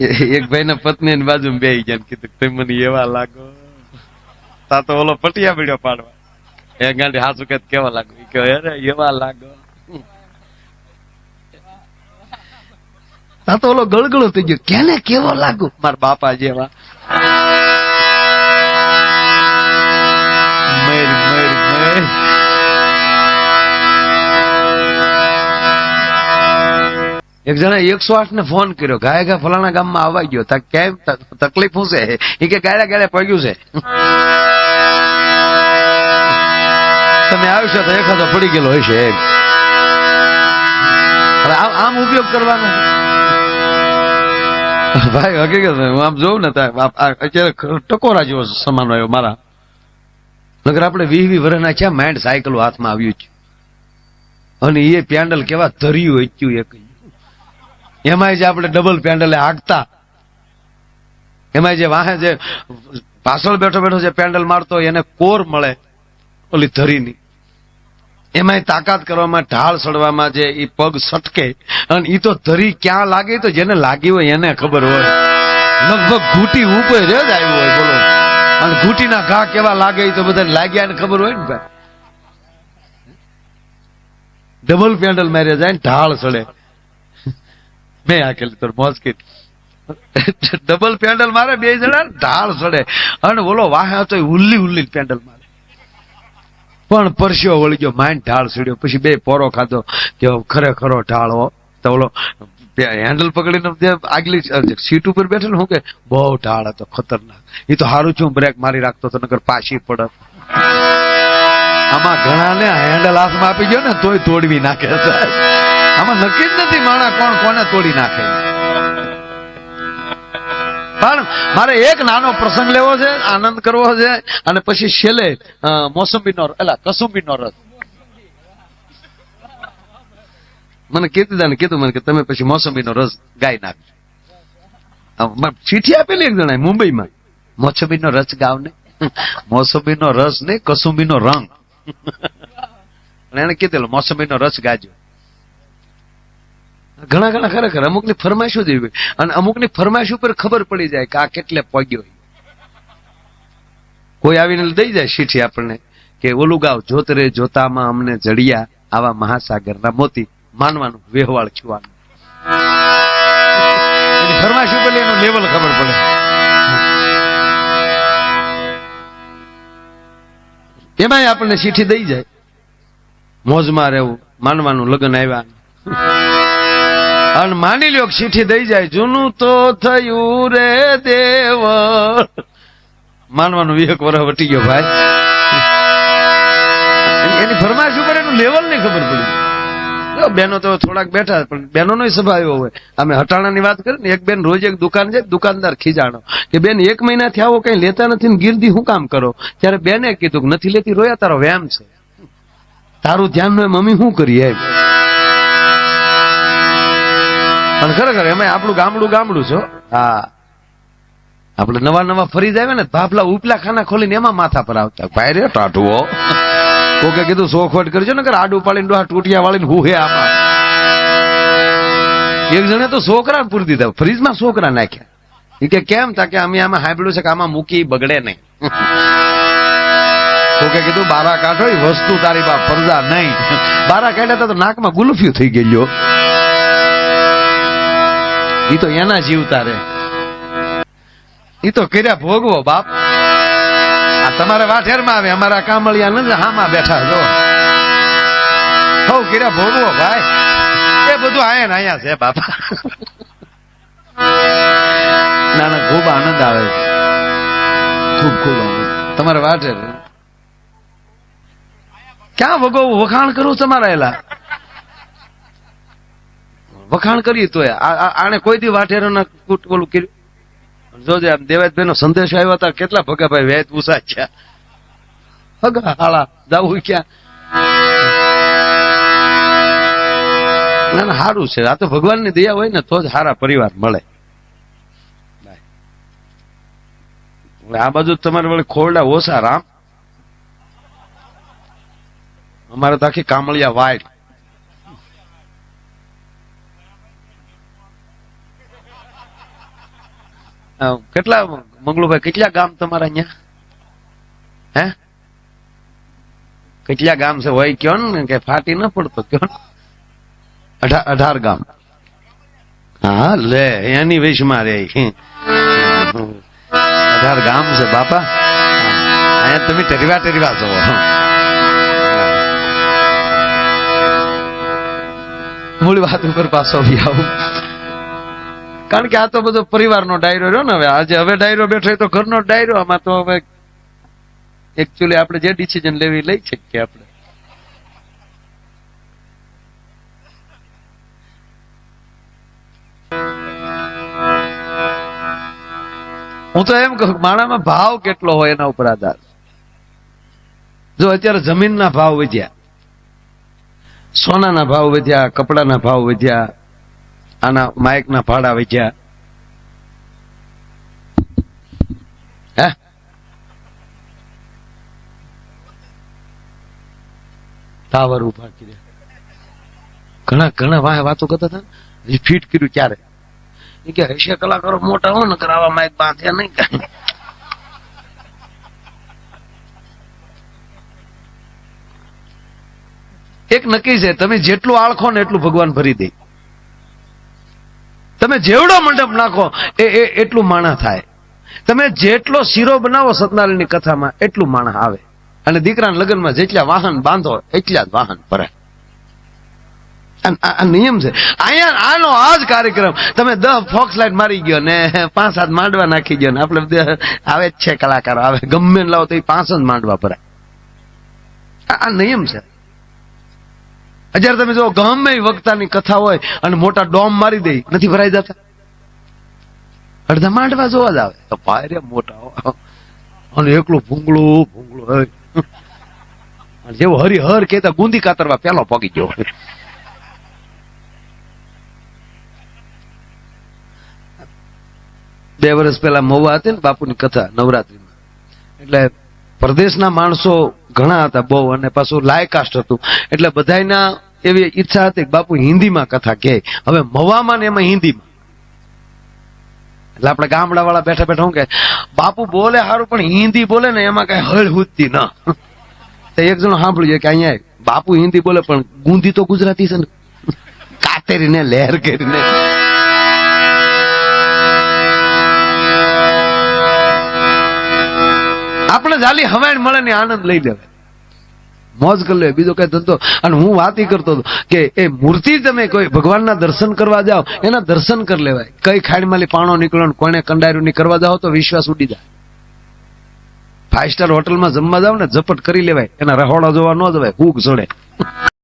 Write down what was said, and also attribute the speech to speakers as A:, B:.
A: એક ભાઈ ના પત્ની બાજુ બે ગયા કીધું તમે મને એવા લાગો. તા તો ઓલો પટિયા પીડ્યો પાડવા. એ ગાંડી હાસુ કે કેવા લાગો? કે અરે, એવા લાગો. તા તો ઓલો ગળગળો થઈ ગયો. કેને કેવો લાગો? મારા બાપા જેવા. મેર, મર એક જણા એકસો આઠ ને ફોન કર્યો. ગાય ગા ફલાણા ગામમાં આવવા ગયો. તા કેમ? તકલીફ શું છે? એ કે ગાયડા ગાયડા પડ્યું છે. તમે આવશો તો એખાદો પડી ગયેલો હોય છે આમ ઉપયોગ કરવાનો? ભાઈ, હકીકત હું આમ જોઉં ને અત્યારે ટકોરા જેવો સમાન આવ્યો મારા. નગર આપણે વીસ વીસ વર્ષના છે માઇન્ડ સાયકલ હાથમાં આવ્યું છે. અને એ પેન્ડલ કેવા ધર્યું, હચ્યું એક. એમાંય જે આપણે ડબલ પેન્ડલે હાંકતા એમાં જે વાહે જે પાછળ બેઠો બેઠો જે પેન્ડલ મારતો એને કોર મળે ઓલી ધરીની. એમાંય તાકાત કરવામાં, ઢાળ સડવામાં જે એ પગ સટકે, અને એ તો ધરી ક્યાં લાગે તો જેને લાગી હોય એને ખબર હોય. લગભગ ઘૂંટી ઉપર જ આવ્યું હોય, બોલો. અને ઘૂંટીના ઘા કેવા લાગે તો બધાને લાગ્યા ને ખબર હોય ને ભાઈ. ડબલ પેન્ડલ માર્યા જાય ઢાળ સડે. મેં આખેલી તો મોજ ડબલ પેન્ડલ મારે, બે જણા ઢાળ સડે. અને બોલો વાહે તો હુલ્લી હુલ્લી પેન્ડલ મારે. પણ પરસ્યો વળી ગયો માઇન્ડ ઢાળ સડ્યો. પછી બે પોરો ખાધો, કે ખરેખરો ઢાળ તો ઓલો હેન્ડલ પકડીને આગલી સીટ ઉપર બેઠો હું કે, બહુ ઢાળ હતો, ખતરનાક. એ તો સારું છું બ્રેક મારી રાખતો તો નગર પાછી પડત આમાં ઘણા ને હેન્ડલ હાથમાં આપી ગયો ને, તોય તોડવી નાખે સાહેબ. આમાં નક્કી જ નથી માણા કોણ કોને તોડી નાખે. પણ મારે એક નાનો પ્રસંગ લેવો છે, આનંદ કરવો છે, અને પછી છેલ્લે મોસંબીનો એલા, કસુંબીનો રસ. મને કીર્તિદાને કીધું મને કે તમે પછી મોસંબીનો રસ ગાઈ નાખજો. ચીઠી આપેલી એક જણાએ મુંબઈમાં. મોસંબીનો રસ ગાવ ને મોસંબીનો રસ ને કસુંબીનો રંગ. એને કીધેલું, મોસંબીનો રસ ગાજો. ઘણા ઘણા ખરેખર અમુકની ફરમાઈશો હોય. અને અમુકની ફરમાઈશ ઉપર ખબર પડી જાય કે આ કેટલે પગ્યો કોઈ આવીને દઈ જાય શીઠી આપણને કે, ઓલું ગાવ જોતરે જોતામાં અમને જડિયા, આવા મહાસાગરના મોતી માનવાનું વેહવાળ છુવાનું ફરમાઈશ ઉપર એનો લેવલ ખબર પડે. એમાંય આપણને ચીઠી દઈ જાય. મોજમાં રહેવું, માનવાનું, લગ્ન આવ્યા. અને માની લ્યો ચીઠી દઈ જાય. જૂનું તો થયું રે દેવ. માનવાનું એક વર્ષ વટી ગયો ભાઈ. એની- ફરમાશ ઉપર એનું લેવલ નહીં ખબર પડી. બેનો તો થોડાક બેઠા પણ બેનો નો સ્વભાવ એવો હોય. અમે હટાણાની વાત કરી ને એક બેન રોજ એક દુકાન જાય દુકાનદાર ખીજાણો. કે બેન એક મહિનાથી આવો કઈ લેતા નથી ને ગીરદી શું કામ કરો? ત્યારે બેને કીધું કે નથી લેતી રોયા તારો વ્યામ છે. તારું ધ્યાન ન મમ્મી શું કરીએ? એમ પણ ખરેખર એમાં આપણું ગામડું ગામડું છો હા. આપણે નવા નવા ફરી જાય ને ભાફલા ઉપલા ખાના ખોલીને એમાં માથા પર આવતા. ભાઈ રે ટાટુઓ કોકે કીધું સોખવટ કરજો ને કર આડું પાડીને ડોહા ટૂટિયા વાળીને હુહે આમાં. એક જણે તો છોકરા પૂરી દીધા ફ્રીજમાં છોકરા નાખ્યા. એ કે કેમ? તા કે અમે આમાં હાંભળ્યું છે કે આમાં મૂકી બગડે નહીં. કોકે કીધું બારા કાઢો એ વસ્તુ તારી બા ફરજા નહીં. બારા કાઢ્યા તો નાકમાં ગુલફિયું થઈ ગયેલો ઈ તો એના જીવતા રે. એ તો કર્યા ભોગવો, બાપ. આ તમારે વાઠેરમાં આવે, અમારા કામળિયા નથી હામાં બેઠા જો હવ કર્યા ભોગવો, ભાઈ. એ બધું આયા ને છે, બાપા. ના ના ખૂબ આનંદ આવે. ખૂબ ખૂબ આનંદ. તમારે વાઠેર ક્યાં ભોગવવું વખાણ કરું તમારા એલા? વખાણ કરીએ તો આને કોઈ દી વાઠેરો ના ઓલું કર્યું? જોજે આમ દેવાજભાઈ નો સંદેશ આવ્યો હતા કેટલા ભગાભાઈ વેદ પૂછા છે. હગા હાળા જાવું ક્યાં? ના સારું છે. આ તો ભગવાનની દયા હોય ને, તો જ સારા પરિવાર મળે. આ બાજુ તમારે વળી ખોરડા ઓછા રામ. અમારે તો આખી કામળિયા વાડ કેટલા મંગલુભાઈ, કેટલા ગામ તમારા અહીંયા હે? કેટલા ગામ છે? હોય કયો ને, કે ફાટી ન પડતો, કયો અઢાર ગામ. હા, લે, એની વિશમાં રે. અઢાર ગામ છે, બાપા. અહીંયા તમે ટેરવા ટેરવા છો. મૂળ વાત ઉપર પાછો આવું. કારણ કે આ તો બધો પરિવારનો ડાયરો રહ્યો ને હવે. આજે હવે ડાયરો બેઠો તો ઘરનો ડાયરો, આમાં તો હવે એકચ્યુઅલી આપણે જે ડિસિઝન લેવી લઈ શકીએ આપણે. હું તો એમ કહું માણામાં ભાવ કેટલો હોય એના ઉપર આધાર. જો અત્યારે જમીનના ભાવ વધ્યા, સોનાના ભાવ વધ્યા, કપડાના ભાવ વધ્યા આના માઇકના ભાડા વધ્યા. હે? ટાવર ઊભા કર્યા. ઘણા ઘણા વાહ વાતો કરતા હતા ને, ફીટ કર્યું ક્યારે? એ કે હશે કલાકારો મોટા હોય ને કરાવવા માઇક બાંધ્યા નહીં. કાંઈ એક નક્કી છે તમે જેટલું આળખો ને એટલું ભગવાન ભરી દે. તમે જેવડો મંડપ નાખો, એ એટલું માણા થાય. તમે જેટલો શીરો બનાવો સત્યનારાયણની કથામાં, એટલું માણા આવે. અને દીકરાના લગ્નમાં જેટલા વાહન બાંધો, એટલા જ વાહન ભરાય. આ- નિયમ છે. અહીંયા આનો આ જ કાર્યક્રમ. તમે દસ ફોક્સ લાઈટ મારી ગયો ને, પાંચ સાત માંડવા નાખી ગયો ને, આપણે આવે જ છે કલાકારો, આવે. ગમે લાવો તો એ પાંચ જ માંડવા ભરાય. આ નિયમ છે. અત્યારે તમે જો ગમે વક્તાની કથા હોય અને મોટા ડોમ મારી દે, નથી ભરાઈ જતા? અડધા માંડવા જોવા જ આવે. તો મોટા અને એકલું ભૂંગળું ભૂંગળું જેવો હરિહર કેતા ગુંદી કાતરવા પેલો પગી ગયો બે વર્ષ પહેલા મોવા હતી ને બાપુની કથા નવરાત્રીમાં. એટલે પ્રદેશના માણસો ઘણા હતા બહુ, અને પાછું લાયકાસ્ટ હતું. એટલે બધાયના એવી ઈચ્છા હતી બાપુ હિન્દીમાં કથા કહે. હવે મવામાં ને એમાં હિન્દીમાં. એટલે આપણે ગામડા વાળા બેઠા બેઠા હું કે બાપુ બોલે સારું પણ હિન્દી બોલે ને એમાં કઈ હળ હુજતી ન. તો એક જણો સાંભળ્યું કે અહીંયા બાપુ હિન્દી બોલે, પણ ગુંદી તો ગુજરાતી છે ને. કાતરીને લહેર કરીને આપણે જાલી હવાઈ મળે ને આનંદ લઈ લેવાય. મોજ કરી લે, બીજો કઈ ધંધો. અને હું વાત કરતો હતો કે, એ મૂર્તિ તમે કોઈ ભગવાનના દર્શન કરવા જાઓ, એના દર્શન કરી લેવાય. કઈ ખાડીમાંથી પાણો નીકળ્યો કોને કંડાર્યું નહીં કરવા જાઓ તો વિશ્વાસ ઉડી જાય. ફાઈવ સ્ટાર હોટલમાં જમવા જાવ ને, ઝપટ કરી લેવાય. એના રહોડા જોવા ન જવાય, ભૂખ ચડે